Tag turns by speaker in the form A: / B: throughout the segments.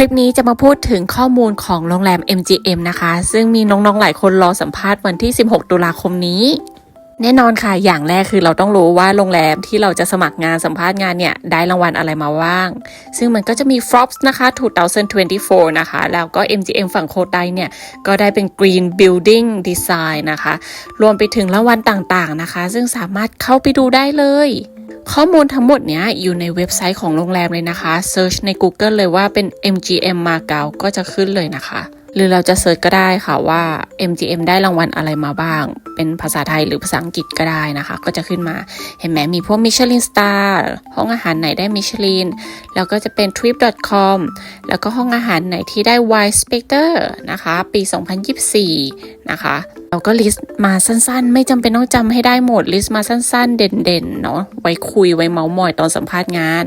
A: คลิปนี้จะมาพูดถึงข้อมูลของโรงแรม MGM นะคะ ซึ่งมีน้องๆ หลายคนรอสัมภาษณ์วันที่ 16 ตุลาคมนี้ แน่นอนค่ะ อย่างแรกคือเราต้องรู้ว่าโรงแรมที่เราจะสมัครงานสัมภาษณ์งานเนี่ย ได้รางวัลอะไรมาบ้าง ซึ่งมันก็จะมี Forbes นะคะ 2024 นะคะ แล้วก็ MGM ฝั่งโคไตเนี่ย ก็ได้เป็น Green Building Design นะคะ รวมไปถึงรางวัลต่างๆนะคะ ซึ่งสามารถเข้าไปดูได้เลย ข้อมูลทั้งหมดเนี้ยอยู่ในเว็บไซต์ของโรงแรมเลยนะคะ Search ใน Google เลยว่าเป็น MGM มาเก๊าก็จะขึ้นเลยนะคะ หรือเราจะเซิร์ชก็ได้ค่ะว่า MGM ได้รางวัลอะไรมาบ้าง เป็นภาษาไทยหรือภาษาอังกฤษก็ได้นะคะ ก็จะขึ้นมาเห็นไหมมีพวกมิชลินสตาร์ห้องอาหารไหนได้มิชลินแล้วก็จะเป็น trip.com แล้วก็ห้องอาหารไหนที่ได้ Y Spectre นะคะ ปี 2024 นะคะ เราก็ลิสต์มาสั้นๆ ไม่จำเป็นต้องจำให้ได้หมดลิสต์มาสั้นๆ เด่นๆเนาะไว้คุยไว้เมาส์มอยตอนสัมภาษณ์งาน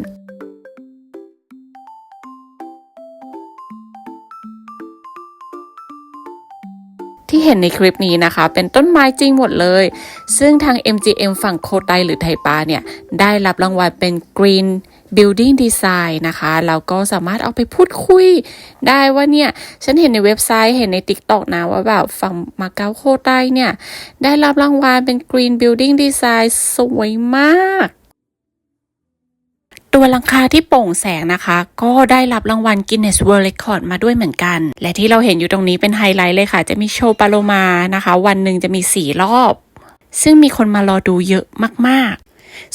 A: ที่เห็นในคลิปนี้นะคะ เป็นต้นไม้จริงหมดเลย ซึ่งทาง MGM ฝั่งโคไตหรือไทปาเนี่ย ได้รับรางวัลเป็น Green Building Design นะคะแล้วก็สามารถเอาไปพูดคุยได้ว่าเนี่ย ฉันเห็นในเว็บไซต์เห็นใน TikTok นะ ว่าแบบฝั่งมาเก๊าโคไตเนี่ย ได้รับรางวัลเป็น Green Building Design สวยมากตัวหลังคาที่โปร่งแสงนะคะ ก็ได้รับรางวัล Guinness World Record มาด้วยเหมือนกัน และที่เราเห็นอยู่ตรงนี้เป็นไฮไลท์เลยค่ะ จะมีโชว์ปาโลมานะคะ วันหนึ่งจะมี4รอบ ซึ่งมีคนมารอดูเยอะมาก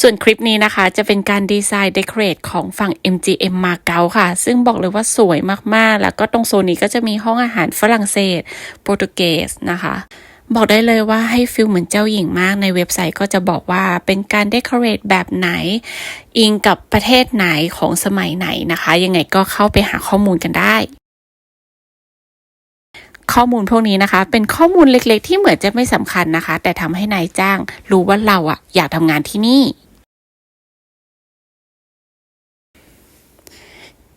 A: ส่วนคลิปนี้นะคะจะเป็นการดีไซน์เดคอเรทของฝั่ง MGM มาเก๊าค่ะ ซึ่งบอกเลยว่าสวยมากๆ แล้วก็ตรงโซนนี้ก็จะมีห้องอาหารฝรั่งเศส โปรตุเกสนะคะบอกได้เลยว่าให้ฟิลเหมือนเจ้าหญิงมากในเว็บไซต์ก็จะบอกว่าเป็นการเดคอเรทแบบไหน อิงกับประเทศไหนของสมัยไหนนะคะ ยังไงก็เข้าไปหาข้อมูลกันได้ ข้อมูลพวกนี้นะคะ เป็นข้อมูลเล็กๆ ที่เหมือนจะไม่สำคัญนะคะ แต่ทำให้นายจ้างรู้ว่าเราอะอยากทำงานที่นี่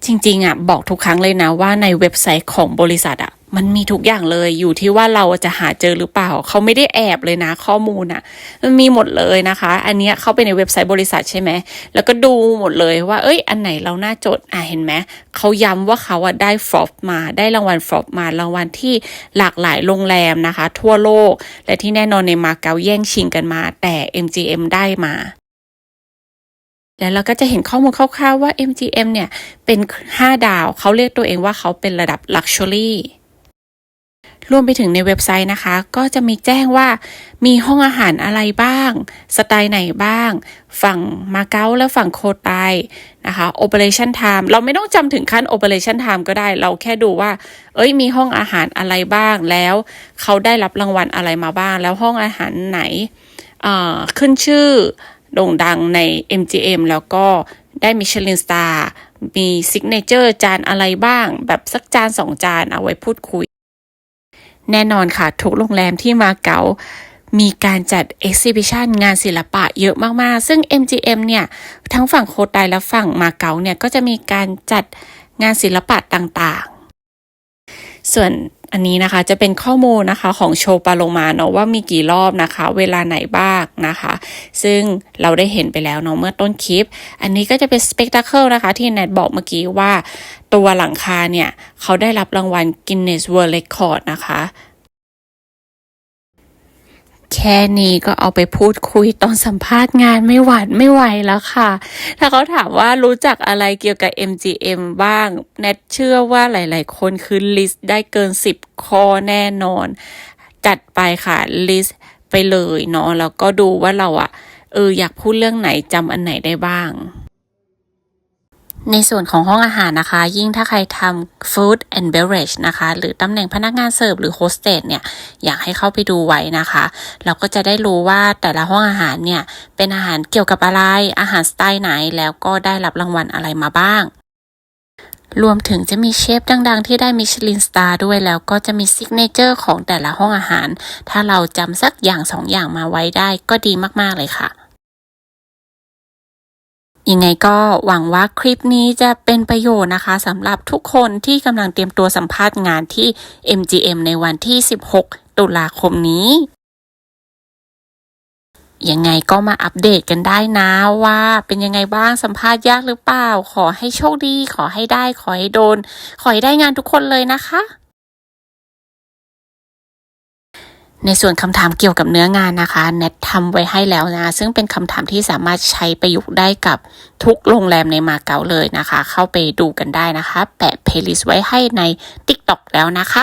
A: จริงๆอะบอกทุกครั้งเลยนะว่าในเว็บไซต์ของบริษัทอะมันมีทุกอย่างเลยอยู่ที่ว่าเราจะหาเจอหรือเปล่า เขาไม่ได้แอบเลยนะข้อมูลอะ มันมีหมดเลยนะคะ อันเนี้ยเข้าไปในเว็บไซต์บริษัทใช่ไหม แล้วก็ดูหมดเลยว่า เอ้ย อันไหนเราน่าจด อะเห็นไหมเขาย้ำว่าเขาอะได้ฟอปมาได้รางวัลฟอปมารางวัลที่หลากหลายโรงแรมนะคะ ทั่วโลก และที่แน่นอนในมาเก๊าแย่งชิงกันมา แต่ MGM ได้มา แล้วเราก็จะเห็นข้อมูลคร่าวๆว่า MGM เนี่ยเป็น 5 ดาว เขาเรียกตัวเองว่าเขาเป็นระดับ Luxury รวมไปถึงในเว็บไซต์นะคะ ก็จะมีแจ้งว่ามีห้องอาหารอะไรบ้าง สไตล์ไหนบ้าง ฝั่งมาเก๊าและฝั่งโคไตนะคะ Operation Time เราไม่ต้องจำถึงขั้น Operation Time ก็ได้ เราแค่ดูว่า เอ้ยมีห้องอาหารอะไรบ้างแล้ว เขาได้รับรางวัลอะไรมาบ้าง แล้วห้องอาหารไหนขึ้นชื่อ โด่งดังใน MGM แล้วก็ได้มิชลินสตาร์มีซิกเนเจอร์จานอะไรบ้าง แบบสักจานสองจานเอาไว้พูดคุย แน่นอนค่ะ ทุกโรงแรมที่มาเก๊ามีการจัด Exhibition งานศิลปะเยอะมาก ๆ ซึ่ง MGM เนี่ย ทั้งฝั่งโคไตและฝั่งมาเก๊าเนี่ย ก็จะมีการจัดงานศิลปะต่าง ส่วนอันนี้นะคะจะเป็นข้อมูลนะคะของโชว์ปาโลมาเนาะว่ามีกี่รอบนะคะ เวลาไหนบ้างนะคะ ซึ่งเราได้เห็นไปแล้วเนาะเมื่อต้นคลิป อันนี้ก็จะเป็นสเปกตาเคิลนะคะ ที่แนทบอกเมื่อกี้ว่าตัวหลังคาเนี่ย เขาได้รับรางวัล Guinness World Record นะคะ แค่นี้ก็เอาไปพูดคุยตอนสัมภาษณ์งานไม่หวาดไม่ไหวแล้วค่ะ ถ้าเขาถามว่ารู้จักอะไรเกี่ยวกับ MGM บ้าง แนทเชื่อว่าหลาย ๆ คนคือลิสต์ได้เกิน 10 ข้อแน่นอน จัดไปค่ะลิสต์ไปเลยเนาะแล้วก็ดูว่าเราอะเอออยากพูดเรื่องไหนจำอันไหนได้บ้าง ในส่วนของห้องอาหารนะคะ ยิ่งถ้าใครทำ food and beverage นะคะ หรือตำแหน่งพนักงานเสิร์ฟหรือโฮสเตสเนี่ย อยากให้เข้าไปดูไว้นะคะ เราก็จะได้รู้ว่าแต่ละห้องอาหารเนี่ย เป็นอาหารเกี่ยวกับอะไร อาหารสไตล์ไหน แล้วก็ได้รับรางวัลอะไรมาบ้าง รวมถึงจะมีเชฟดัง ๆ ที่ได้มิชลินสตาร์ด้วย แล้วก็จะมีซิกเนเจอร์ของแต่ละห้องอาหาร ถ้าเราจำสักอย่างสองอย่างมาไว้ได้ก็ดีมากๆเลยค่ะ ยังไงก็หวังว่าคลิปนี้จะเป็นประโยชน์นะคะสำหรับทุกคนที่กำลังเตรียมตัวสัมภาษณ์งานที่ MGM ในวันที่ 16 ตุลาคมนี้ ยังไงก็มาอัปเดตกันได้นะว่าเป็นยังไงบ้างสัมภาษณ์ยากหรือเปล่า ขอให้โชคดี ขอให้ได้ ขอให้โดน ขอให้ได้งานทุกคนเลยนะคะ ในส่วนคำถามเกี่ยวกับเนื้องานนะคะแนททำไว้ให้แล้วนะ ซึ่งเป็นคำถามที่สามารถใช้ประยุกต์ได้กับทุกโรงแรมในมาเก๊าเลยนะคะ เข้าไปดูกันได้นะคะ แปะเพลย์ลิสต์ไว้ให้ใน TikTok แล้วนะคะ